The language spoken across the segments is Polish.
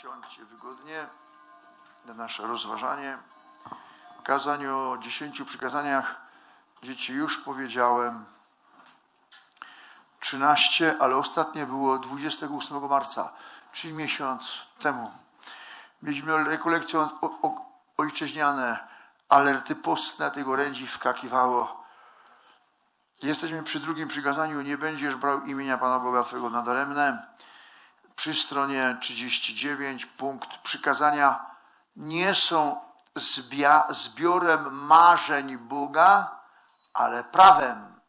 usiądźcie wygodnie na nasze rozważanie. Kazań o dziesięciu przykazaniach dzieci już powiedziałem. 13, ale ostatnie było 28 marca, czyli miesiąc temu. Mieliśmy rekolekcje ojczyźniane, alerty postne, tych orędzi wskakiwało. Jesteśmy przy drugim przykazaniu, nie będziesz brał imienia Pana Boga Twego nadaremne. Przy stronie 39, punkt przykazania nie są zbiorem marzeń Boga, ale prawem.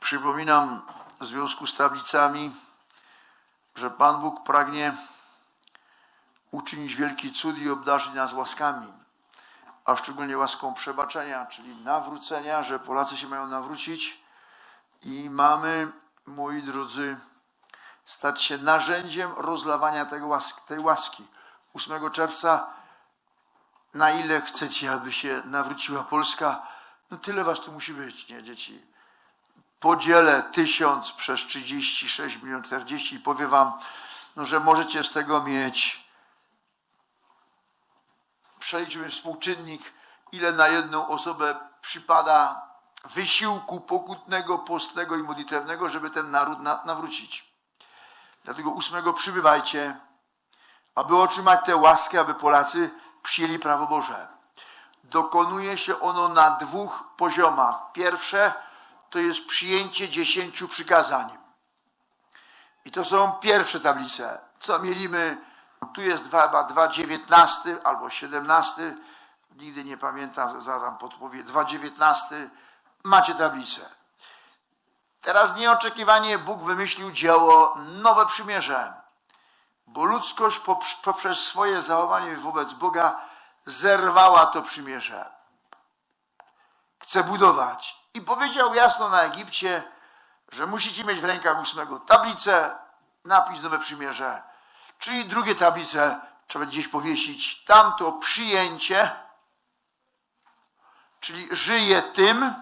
Przypominam w związku z tablicami, że Pan Bóg pragnie uczynić wielki cud i obdarzyć nas łaskami, a szczególnie łaską przebaczenia, czyli nawrócenia, że Polacy się mają nawrócić i mamy, moi drodzy, stać się narzędziem rozlawania tego łaski, tej łaski. 8 czerwca, na ile chcecie, aby się nawróciła Polska, no tyle was tu musi być, nie dzieci? Podzielę tysiąc przez 36 milionów 40 i powiem wam, no, że możecie z tego mieć, przeliczymy współczynnik, ile na jedną osobę przypada wysiłku pokutnego, postnego i modlitewnego, żeby ten naród na, nawrócić. Dlatego ósmego przybywajcie, aby otrzymać tę łaskę, aby Polacy przyjęli prawo Boże. Dokonuje się ono na dwóch poziomach. Pierwsze to jest przyjęcie dziesięciu przykazań. I to są pierwsze tablice. Co mielimy? Tu jest dwa, chyba 2,19 albo 17. Nigdy nie pamiętam, zadam podpowiedź. 2,19. Macie tablicę. Teraz nieoczekiwanie Bóg wymyślił dzieło Nowe Przymierze, bo ludzkość poprzez swoje zachowanie wobec Boga zerwała to przymierze. Chce budować. I powiedział jasno na Egipcie, że musicie mieć w rękach ósmego tablicę, napis Nowe Przymierze, czyli drugie tablice trzeba gdzieś powiesić. Tamto przyjęcie, czyli żyje tym,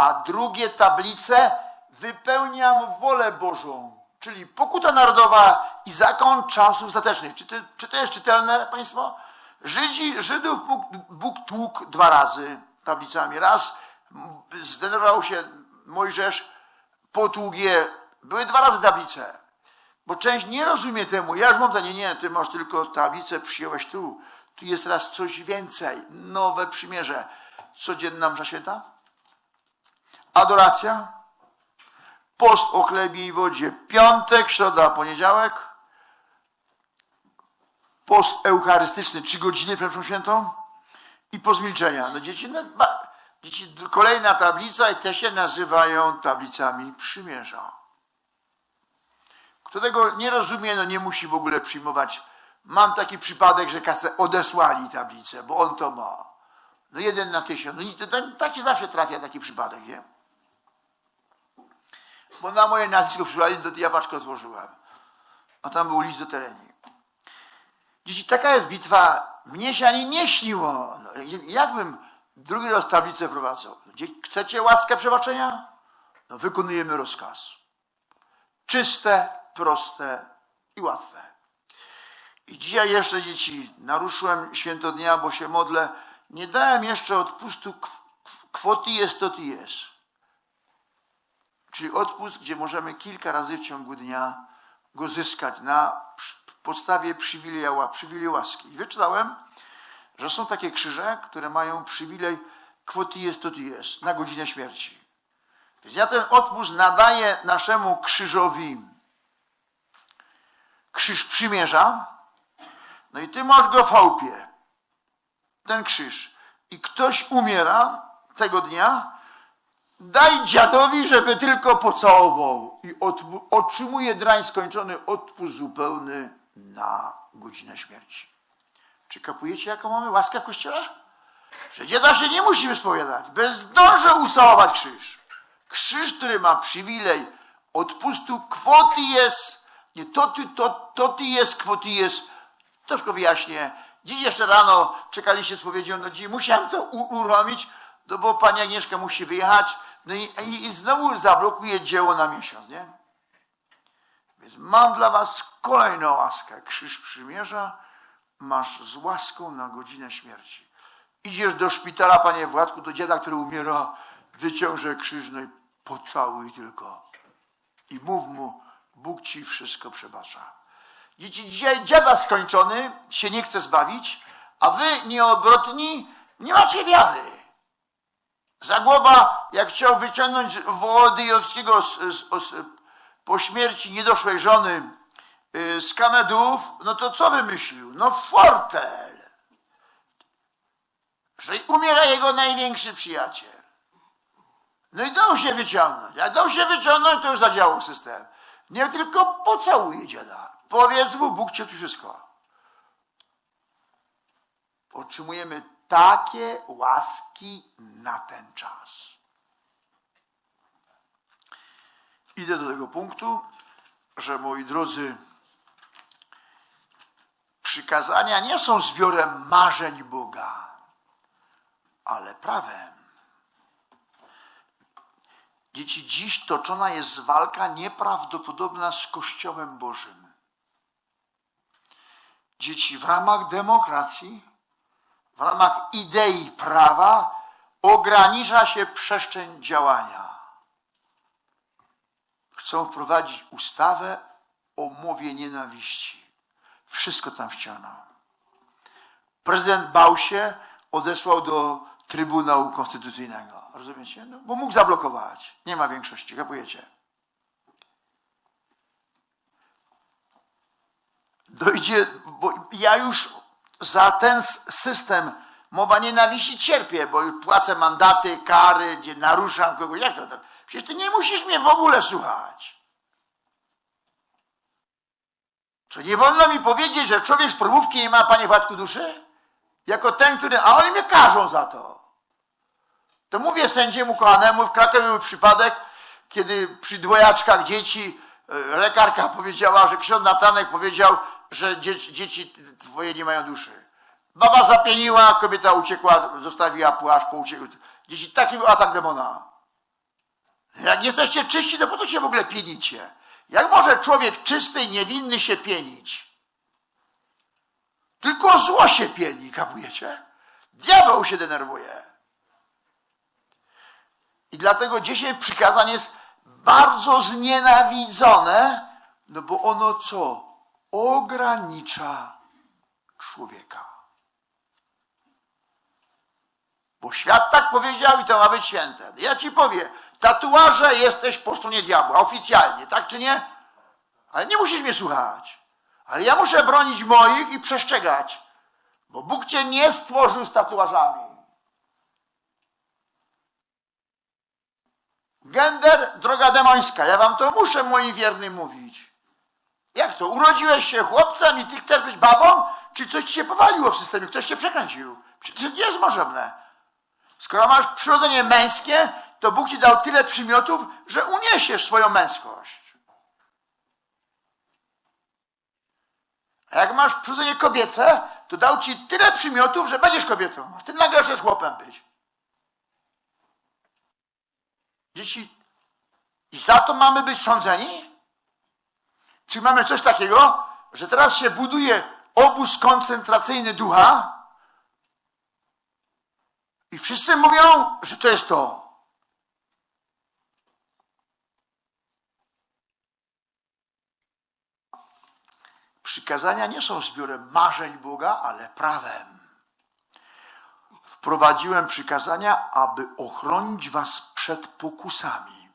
a drugie tablice wypełniam wolę Bożą, czyli pokuta narodowa i zakon czasów ostatecznych. Czy to, czy to jest czytelne, Państwo? Żydzi, Żydów Bóg, Bóg tłukł dwa razy tablicami. Raz zdenerwował się Mojżesz, potługł je. Były dwa razy tablice. Bo część nie rozumie temu. Ja już mam zdanie, nie, ty masz tylko tablicę, przyjąłeś tu. Tu jest teraz coś więcej. Nowe przymierze. Codzienna msza święta? Adoracja? Post o chlebie i wodzie. Piątek, środa, poniedziałek. Post eucharystyczny, trzy godziny przed mszą świętą. I post milczenia. No dzieci, no, dzieci, kolejna tablica i te się nazywają tablicami przymierza. Kto tego nie rozumie, no nie musi w ogóle przyjmować. Mam taki przypadek, że kasę odesłali tablicę, bo on to ma. No jeden na tysiąc. No tak się zawsze trafia taki przypadek, nie? Bo na moje nazwisko przysłali, to ja paczkę otworzyłem. A tam był list do tereni. Dzieci, taka jest bitwa. Mnie się ani nie śniło. No, jakbym drugi raz tablicę prowadzał? Chcecie łaskę przebaczenia? No wykonujemy rozkaz. Czyste, proste i łatwe. I dzisiaj jeszcze, dzieci, naruszyłem święto dnia, bo się modlę. Nie dałem jeszcze odpustu kwoty jest, to ty jest. Czyli odpust, gdzie możemy kilka razy w ciągu dnia go zyskać na podstawie przywileja, przywileju łaski. I wyczytałem, że są takie krzyże, które mają przywilej kwoty jest, to jest, na godzinę śmierci. Więc ja ten odpust nadaję naszemu krzyżowi krzyż przymierza, no i ty masz go w chałupie, ten krzyż. I ktoś umiera tego dnia, daj dziadowi, żeby tylko pocałował. I otrzymuje drań skończony odpust zupełny na godzinę śmierci. Czy kapujecie, jaką mamy łaskę w kościele? Że dziada się nie musi wyspowiadać. Bezdąże ucałować krzyż. Krzyż, który ma przywilej odpustu, kwoty jest, nie to ty, to, to ty jest, kwoty jest. Troszkę wyjaśnię. Dziś jeszcze rano czekaliście z powiedzią, no dziś musiałem to uruchomić, no bo pani Agnieszka musi wyjechać, no i, i, i znowu zablokuje dzieło na miesiąc, nie? Więc mam dla was kolejną łaskę. Krzyż przymierza masz z łaską na godzinę śmierci. Idziesz do szpitala, panie Władku, do dziada, który umiera, wyciąże krzyż, no i pocałuj tylko. I mów mu, Bóg ci wszystko przebacza. Dzieci, dziada skończony się nie chce zbawić, a wy nieobrotni nie macie wiary. Zagłoba, jak chciał wyciągnąć Wołodyjowskiego z, z, z, po śmierci niedoszłej żony y, z Kamedów, no to co wymyślił? No fortel. Że umiera jego największy przyjaciel. No i dał się wyciągnąć. Jak dał się wyciągnąć, to już zadziałał system. Nie tylko pocałuje dziada. Powiedz mu, Bóg ci wszystko. Otrzymujemy takie łaski na ten czas. Idę do tego punktu, że moi drodzy, przykazania nie są zbiorem marzeń Boga, ale prawem. Dzieci, dziś toczona jest walka nieprawdopodobna z Kościołem Bożym. Dzieci, w ramach demokracji, w ramach idei prawa ogranicza się przestrzeń działania. Chcą wprowadzić ustawę o mowie nienawiści. Wszystko tam wciągną. Prezydent bał się, odesłał do Trybunału Konstytucyjnego. Rozumiecie? No, bo mógł zablokować. Nie ma większości, kapujecie? Dojdzie, bo ja już za ten system mowa nienawiści cierpię, bo już płacę mandaty, kary, gdzie naruszam kogoś. Jak to? Przecież ty nie musisz mnie w ogóle słuchać. Co nie wolno mi powiedzieć, że człowiek z probówki nie ma, panie Władku, duszy? Jako ten, który. A oni mnie każą za to. To mówię sędziemu kochanemu, w Krakowie był przypadek, kiedy przy dwojaczkach dzieci e, lekarka powiedziała, że ksiądz Natanek powiedział, że dzieci, dzieci twoje nie mają duszy. Baba zapieniła, kobieta uciekła, zostawiła płaszcz, po uciekł. Dzieci, taki był atak demona. Jak jesteście czyści, to po co się w ogóle pienicie? Jak może człowiek czysty i niewinny się pienić? Tylko zło się pieni, kapujecie? Diabeł się denerwuje. I dlatego dziesięć przykazań jest bardzo znienawidzone, no bo ono co? Ogranicza człowieka. Bo świat tak powiedział i to ma być święte. Ja ci powiem, tatuaże jesteś po stronie diabła, oficjalnie, tak czy nie? Ale nie musisz mnie słuchać. Ale ja muszę bronić moich i przestrzegać, bo Bóg cię nie stworzył z tatuażami. Gender, droga demońska, ja wam to muszę moim wiernym mówić. Jak to? Urodziłeś się chłopcem i ty chcesz być babą? Czy coś ci się powaliło w systemie? Ktoś cię przekręcił? Przecież to nie jest możliwe. Skoro masz przyrodzenie męskie, to Bóg ci dał tyle przymiotów, że uniesiesz swoją męskość. A jak masz przyrodzenie kobiece, to dał ci tyle przymiotów, że będziesz kobietą. A ty nagle chcesz chłopem być. Dzieci, i za to mamy być sądzeni? Czy mamy coś takiego, że teraz się buduje obóz koncentracyjny ducha i wszyscy mówią, że to jest to. Przykazania nie są zbiorem marzeń Boga, ale prawem. Wprowadziłem przykazania, aby ochronić was przed pokusami.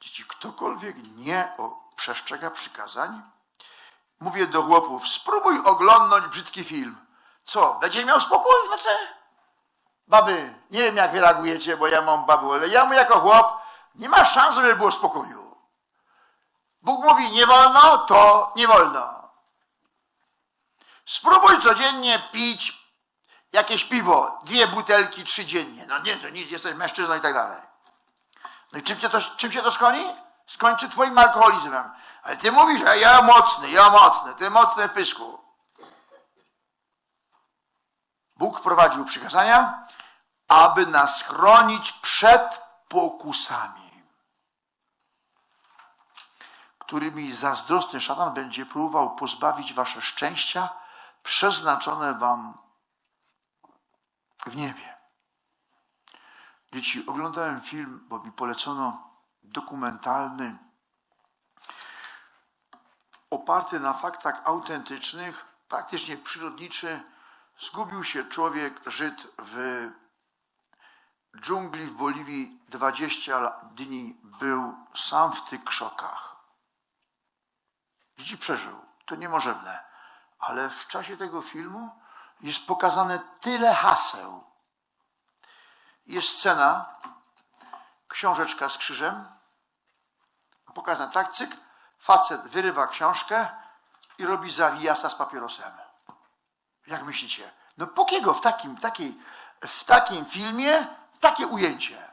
Dzieci, ktokolwiek nie przestrzega przykazań, mówię do chłopów, spróbuj oglądnąć brzydki film. Co, będziesz miał spokój w nocy? Baby, nie wiem jak wy reagujecie, bo ja mam babu, ale ja mu jako chłop nie ma szans, żeby było spokoju. Bóg mówi nie wolno, to nie wolno. Spróbuj codziennie pić jakieś piwo, dwie butelki, trzy dziennie. No nie, to nic, jesteś mężczyzną i tak dalej. No i czym się to, czym się to skoni? Skończy twoim alkoholizmem. Ale ty mówisz, że ja mocny, ja mocny, ty mocny w pysku. Bóg prowadził przykazania, aby nas chronić przed pokusami. którymi zazdrosny szatan będzie próbował pozbawić wasze szczęścia przeznaczone wam w niebie. Dzieci, oglądałem film, bo mi polecono dokumentalny, oparty na faktach autentycznych, praktycznie przyrodniczy. Zgubił się człowiek, Żyd w dżungli w Boliwii 20 dni. Był sam w tych krzokach. Dzieci przeżył. To niemożliwe. Ale w czasie tego filmu jest pokazane tyle haseł. Jest scena, książeczka z krzyżem, pokazana tak, cyk, facet wyrywa książkę i robi zawijasa z papierosem. Jak myślicie? No po kiego w takim, takiej, w takim filmie takie ujęcie?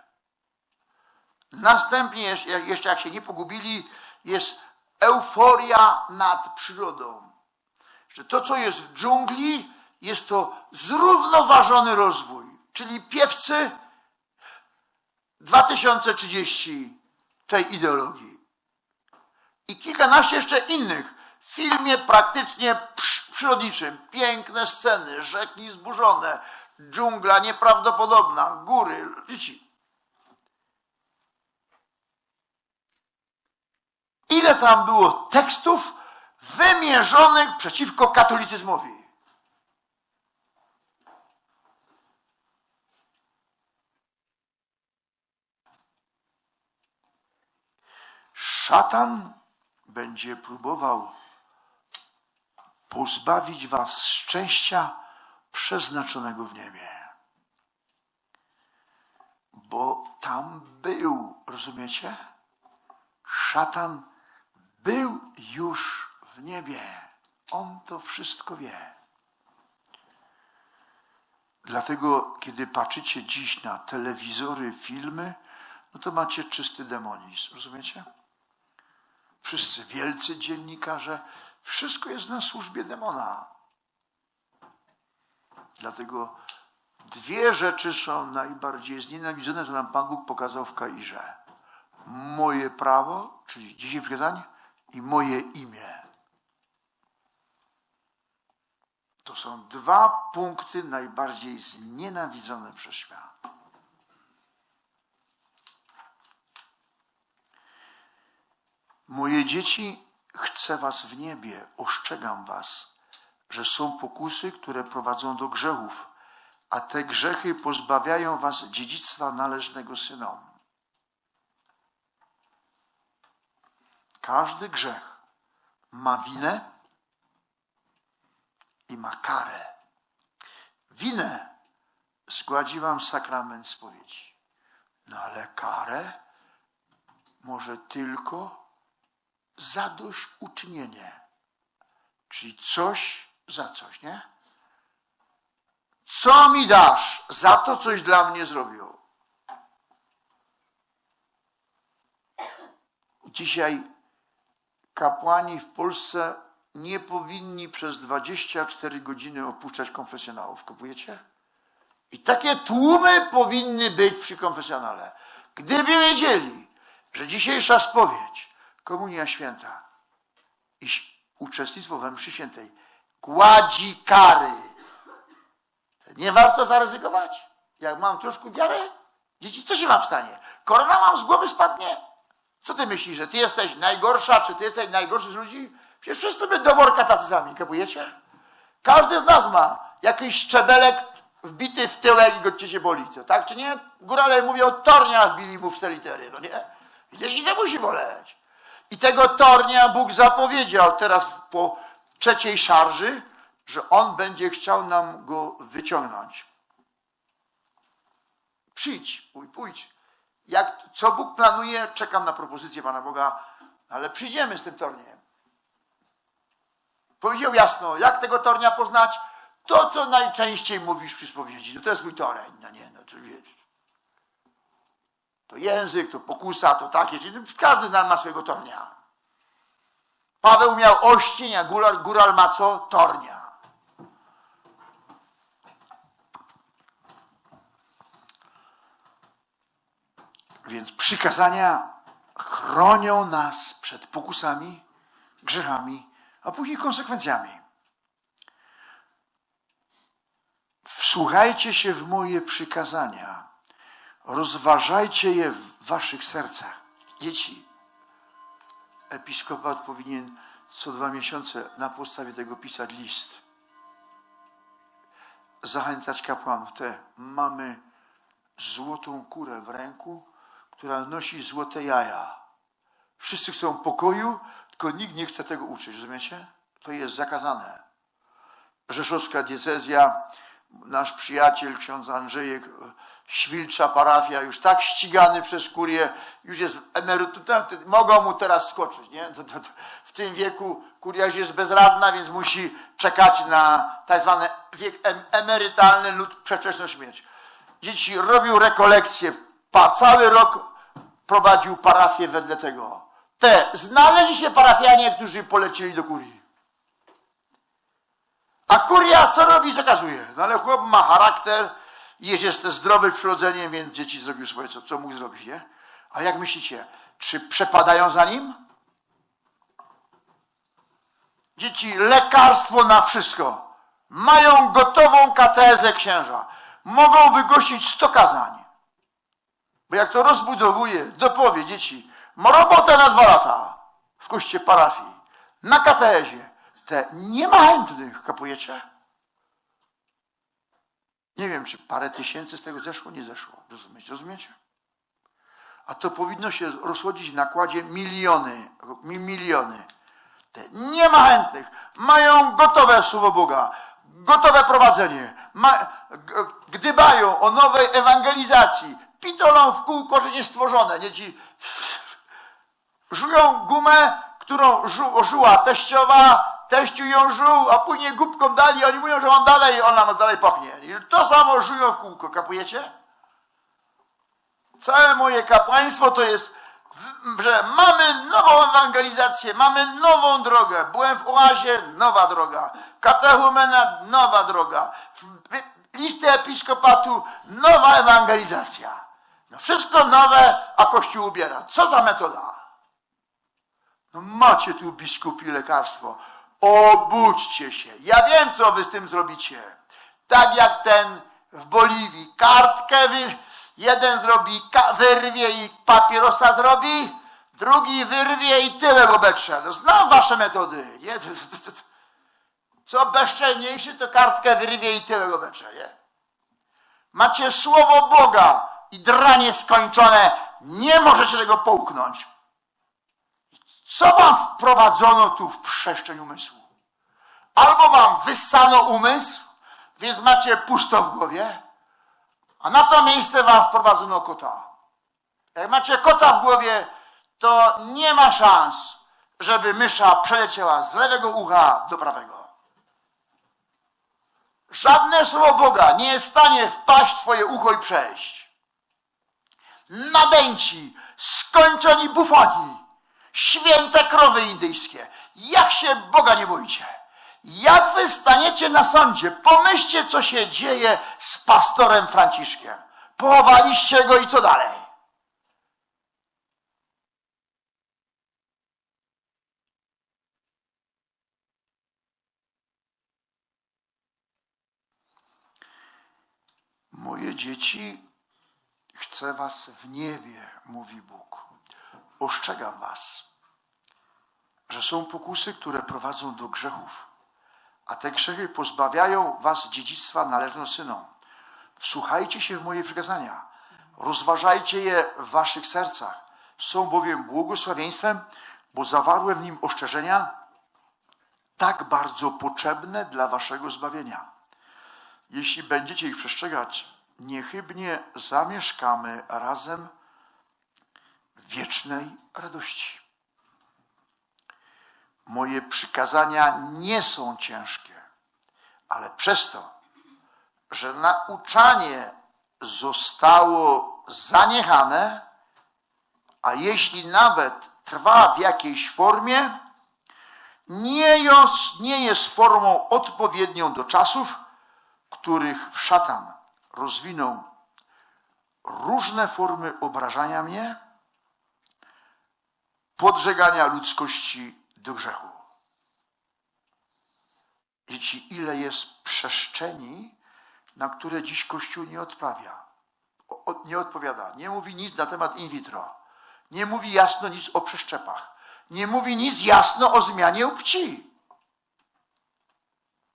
Następnie, jeszcze jak się nie pogubili, jest euforia nad przyrodą. Że to, co jest w dżungli, jest to zrównoważony rozwój. Czyli piewcy 2030 tej ideologii. I kilkanaście jeszcze innych w filmie praktycznie przyrodniczym. Piękne sceny, rzeki zburzone, dżungla nieprawdopodobna, góry, dzieci. Ile tam było tekstów wymierzonych przeciwko katolicyzmowi? Szatan będzie próbował pozbawić was szczęścia przeznaczonego w niebie. Bo tam był, rozumiecie? Szatan był już w niebie. On to wszystko wie. Dlatego, kiedy patrzycie dziś na telewizory, filmy, no to macie czysty demonizm. Rozumiecie? Wszyscy wielcy dziennikarze, wszystko jest na służbie demona. Dlatego dwie rzeczy są najbardziej znienawidzone, co nam Pan Bóg pokazał w Kairze. Moje prawo, czyli dzisiaj przykazań, i moje imię. To są dwa punkty najbardziej znienawidzone przez świat. Moje dzieci, chcę was w niebie, ostrzegam was, że są pokusy, które prowadzą do grzechów, a te grzechy pozbawiają was dziedzictwa należnego synom. Każdy grzech ma winę i ma karę. Winę zgładzi wam sakrament spowiedzi. No ale karę może tylko zadośćuczynienie. Czyli coś za coś, nie? Co mi dasz za to, coś dla mnie zrobił? Dzisiaj kapłani w Polsce nie powinni przez 24 godziny opuszczać konfesjonałów. Kupujecie? I takie tłumy powinny być przy konfesjonale. Gdyby wiedzieli, że dzisiejsza spowiedź Komunia Święta i uczestnictwo we mszy świętej gładzi kary. Nie warto zaryzykować? Jak mam troszkę wiarę? Dzieci, co się wam stanie? Korona mam z głowy spadnie? Co ty myślisz, że ty jesteś najgorsza, czy ty jesteś najgorszy z ludzi? Przecież wszyscy by do worka tacy sami, kapujecie? Każdy z nas ma jakiś szczebelek wbity w tyłek i go cię boli, to, tak czy nie? Górale mówią, tornia wbili mu w te litery, no nie? Widzisz, nie musi boleć. I tego tornia Bóg zapowiedział teraz po trzeciej szarży, że On będzie chciał nam go wyciągnąć. Przyjdź, pójdź. Jak, co Bóg planuje, czekam na propozycję Pana Boga, ale przyjdziemy z tym torniem. Powiedział jasno, jak tego tornia poznać? To, co najczęściej mówisz przy spowiedzi. No to jest mój toreń. No nie, no to wiesz to język, to pokusa, to takie, czyli każdy z nas ma swojego tornia. Paweł miał oścień, a góral, góral ma co? Tornia. Więc przykazania chronią nas przed pokusami, grzechami, a później konsekwencjami. Wsłuchajcie się w moje przykazania, rozważajcie je w waszych sercach. Dzieci, episkopat powinien co dwa miesiące na podstawie tego pisać list. Zachęcać kapłanów. Te mamy złotą kurę w ręku, która nosi złote jaja. Wszyscy chcą pokoju, tylko nikt nie chce tego uczyć, rozumiecie? To jest zakazane. Rzeszowska diecezja, nasz przyjaciel, ksiądz Andrzejek, Świlcza parafia, już tak ścigany przez kurię, już jest emeryturą, mogą mu teraz skoczyć, nie? W tym wieku kuria już jest bezradna, więc musi czekać na tak zwany wiek em- emerytalny lub przedwczesną śmierć. Dzieci robił rekolekcje, cały rok prowadził parafię wedle tego. Te, znaleźli się parafianie, którzy polecieli do kurii. A kuria co robi, zakazuje. No ale chłop ma charakter, jest jeszcze zdrowy przyrodzeniem, więc dzieci zrobił swoje, co, co mógł zrobić, nie? A jak myślicie, czy przepadają za nim? Dzieci lekarstwo na wszystko. Mają gotową katezę księża. Mogą wygościć sto kazań. Bo jak to rozbudowuje, dopowie dzieci, ma robotę na dwa lata w koście parafii, na katezie. Te nie ma chętnych, kapujecie? Nie wiem, czy parę tysięcy z tego zeszło, nie zeszło. Rozumiecie? Rozumiecie? A to powinno się rozchodzić w nakładzie miliony, mi- miliony. Te nie ma chętnych. Mają gotowe słowo Boga, gotowe prowadzenie. Ma, gdybają o nowej ewangelizacji. Pitolą w kółko, że nie stworzone. Nie ci żują gumę, którą żu, żuła teściowa, teściu ją żuł, a później gubką dali, oni mówią, że on dalej, ona ma dalej pachnie. I to samo żują w kółko, kapujecie? Całe moje kapłaństwo to jest, że mamy nową ewangelizację, mamy nową drogę. Byłem w oazie, nowa droga. Katechumena, nowa droga. Listy episkopatu, nowa ewangelizacja. No wszystko nowe, a Kościół ubiera. Co za metoda? No macie tu biskupi lekarstwo. Obudźcie się. Ja wiem, co wy z tym zrobicie. Tak jak ten w Boliwii. Kartkę wy, jeden zrobi, wyrwie i papierosa zrobi, drugi wyrwie i tyle go betrze. No znam wasze metody. Nie? Co bezczelniejszy, to kartkę wyrwie i tyle go betrze. Nie? Macie słowo Boga i dranie skończone. Nie możecie tego połknąć. Co wam wprowadzono tu w przestrzeń umysłu? Albo wam wyssano umysł, więc macie pusto w głowie, a na to miejsce wam wprowadzono kota. Jak macie kota w głowie, to nie ma szans, żeby mysza przeleciała z lewego ucha do prawego. Żadne słowo Boga nie jest w stanie wpaść w twoje ucho i przejść. Nadęci, skończeni bufoni, święte krowy indyjskie. Jak się Boga nie boicie? Jak wy staniecie na sądzie? Pomyślcie, co się dzieje z pastorem Franciszkiem. Pochowaliście go i co dalej? Moje dzieci, chcę was w niebie, mówi Bóg. Ostrzegam was, że są pokusy, które prowadzą do grzechów, a te grzechy pozbawiają was dziedzictwa należnego synom. Wsłuchajcie się w moje przykazania, rozważajcie je w waszych sercach. Są bowiem błogosławieństwem, bo zawarłem w nim ostrzeżenia tak bardzo potrzebne dla waszego zbawienia. Jeśli będziecie ich przestrzegać, niechybnie zamieszkamy razem wiecznej radości. Moje przykazania nie są ciężkie, ale przez to, że nauczanie zostało zaniechane, a jeśli nawet trwa w jakiejś formie, nie jest, nie jest formą odpowiednią do czasów, których szatan rozwinął różne formy obrażania mnie, podżegania ludzkości do grzechu. Dzieci, ile jest przestrzeni, na które dziś Kościół nie odprawia, nie odpowiada, nie mówi nic na temat in vitro, nie mówi jasno nic o przeszczepach, nie mówi nic jasno o zmianie płci.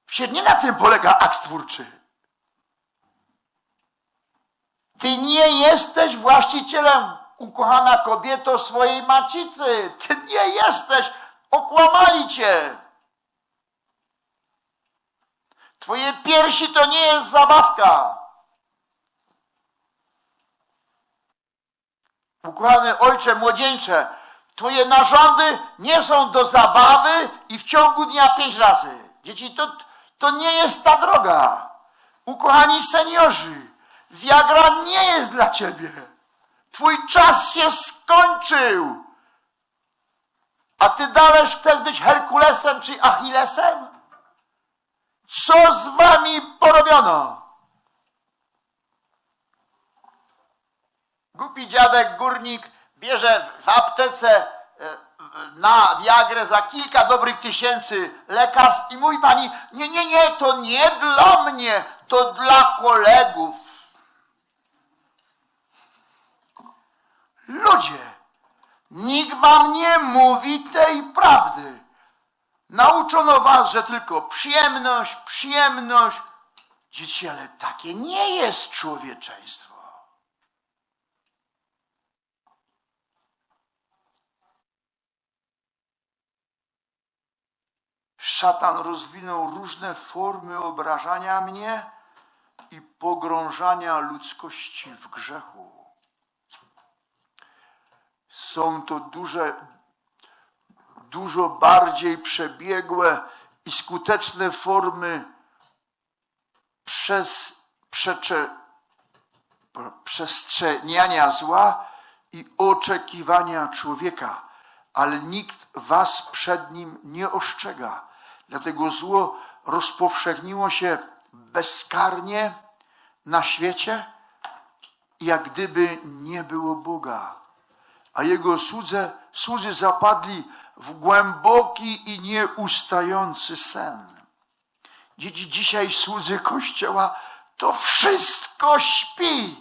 Przecież nie na tym polega akt twórczy. Ty nie jesteś właścicielem, ukochana kobieto, swojej macicy. Ty nie jesteś. Okłamali cię. Twoje piersi to nie jest zabawka. Ukochany ojcze młodzieńcze, twoje narządy nie są do zabawy i w ciągu dnia pięć razy. Dzieci, to, to nie jest ta droga. Ukochani seniorzy, Viagra nie jest dla ciebie. Twój czas się skończył. A ty dalej chcesz być Herkulesem czy Achillesem? Co z wami porobiono? Głupi dziadek, górnik bierze w aptece e, na Viagrę za kilka dobrych tysięcy lekarstw i mówi pani, nie, nie, nie, to nie dla mnie, to dla kolegów. Ludzie, nikt wam nie mówi tej prawdy. Nauczono was, że tylko przyjemność, przyjemność. Dzieci, ale takie nie jest człowieczeństwo. Szatan rozwinął różne formy obrażania mnie i pogrążania ludzkości w grzechu. Są to duże, dużo bardziej przebiegłe i skuteczne formy przez przecze, przestrzeniania zła i oczekiwania człowieka, ale nikt was przed nim nie ostrzega. Dlatego zło rozpowszechniło się bezkarnie na świecie, jak gdyby nie było Boga a jego słudzy, słudzy zapadli w głęboki i nieustający sen. Dzieci dzisiaj słudzy Kościoła to wszystko śpi.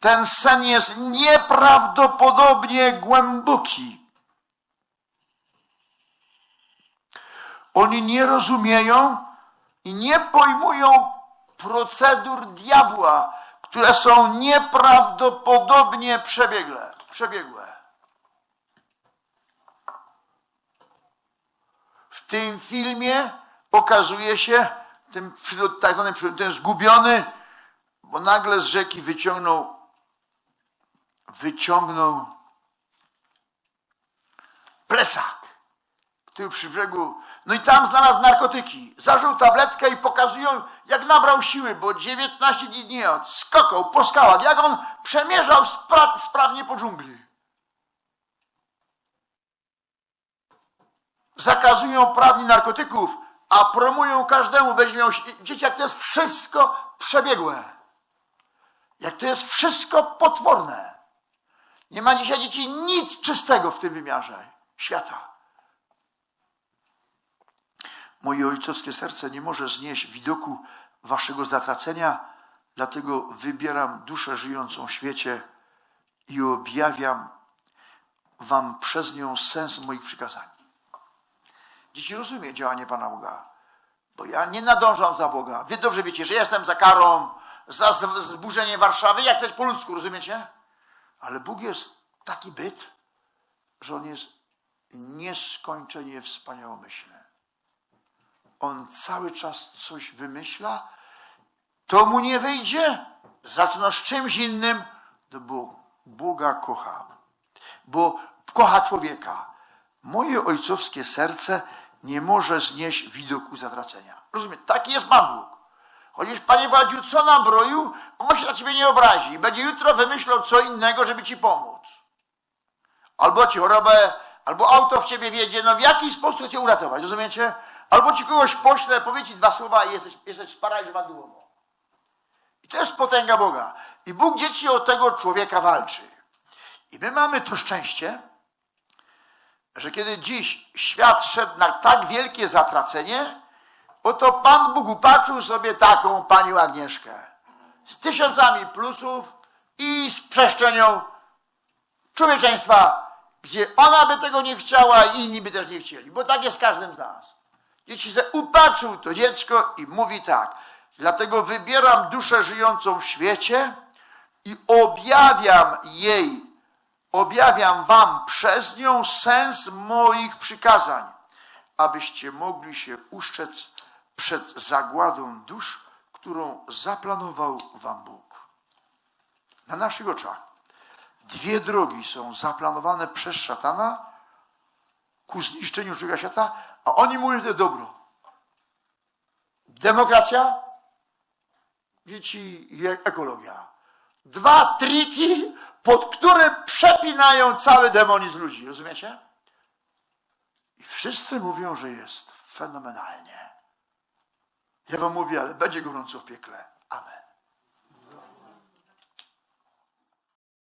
Ten sen jest nieprawdopodobnie głęboki. Oni nie rozumieją i nie pojmują procedur diabła, które są nieprawdopodobnie przebiegle, przebiegłe. W tym filmie pokazuje się ten tak zwany ten zgubiony, bo nagle z rzeki wyciągnął wyciągnął plecak który przy brzegu. No i tam znalazł narkotyki. Zażył tabletkę i pokazują, jak nabrał siły, bo 19 dni od. Skokał po skałach, jak on przemierzał spra sprawnie po dżungli. Zakazują prawni narkotyków, a promują każdemu, miał. Wiecie, jak to jest wszystko przebiegłe. Jak to jest wszystko potworne. Nie ma dzisiaj dzieci nic czystego w tym wymiarze świata. Moje ojcowskie serce nie może znieść widoku waszego zatracenia, dlatego wybieram duszę żyjącą w świecie i objawiam wam przez nią sens moich przykazań. Dzieci rozumie działanie Pana Boga, bo ja nie nadążam za Boga. Wy dobrze wiecie, że jestem za karą, za zburzenie Warszawy, jak też po ludzku, rozumiecie? Ale Bóg jest taki byt, że On jest nieskończenie wspaniałomyślny on cały czas coś wymyśla, to mu nie wyjdzie, zaczyna z czymś innym, no bo Boga kocha, bo kocha człowieka. Moje ojcowskie serce nie może znieść widoku zatracenia. Rozumiem, taki jest Pan Bóg. Chociaż Panie Władziu, co nabroił, on się na Ciebie nie obrazi będzie jutro wymyślał co innego, żeby Ci pomóc. Albo Ci chorobę, albo auto w Ciebie wiedzie, no w jaki sposób Cię uratować, rozumiecie? Albo ci kogoś pośle, powie ci dwa słowa i jesteś, jesteś sparaliżowany duchowo. I to jest potęga Boga. I Bóg dzieci od tego człowieka walczy. I my mamy to szczęście, że kiedy dziś świat szedł na tak wielkie zatracenie, oto Pan Bóg upatrzył sobie taką panią Agnieszkę z tysiącami plusów i z przestrzenią człowieczeństwa, gdzie ona by tego nie chciała i inni by też nie chcieli, bo tak jest z każdym z nas. Dzieci se upatrzył to dziecko i mówi tak, dlatego wybieram duszę żyjącą w świecie i objawiam jej, objawiam wam przez nią sens moich przykazań, abyście mogli się uszczec przed zagładą dusz, którą zaplanował wam Bóg. Na naszych oczach dwie drogi są zaplanowane przez szatana ku zniszczeniu człowieka świata, a oni mówią, że to dobro. Demokracja, dzieci i ekologia. Dwa triki, pod które przepinają cały demonizm ludzi. Rozumiecie? I wszyscy mówią, że jest fenomenalnie. Ja wam mówię, ale będzie gorąco w piekle. Amen.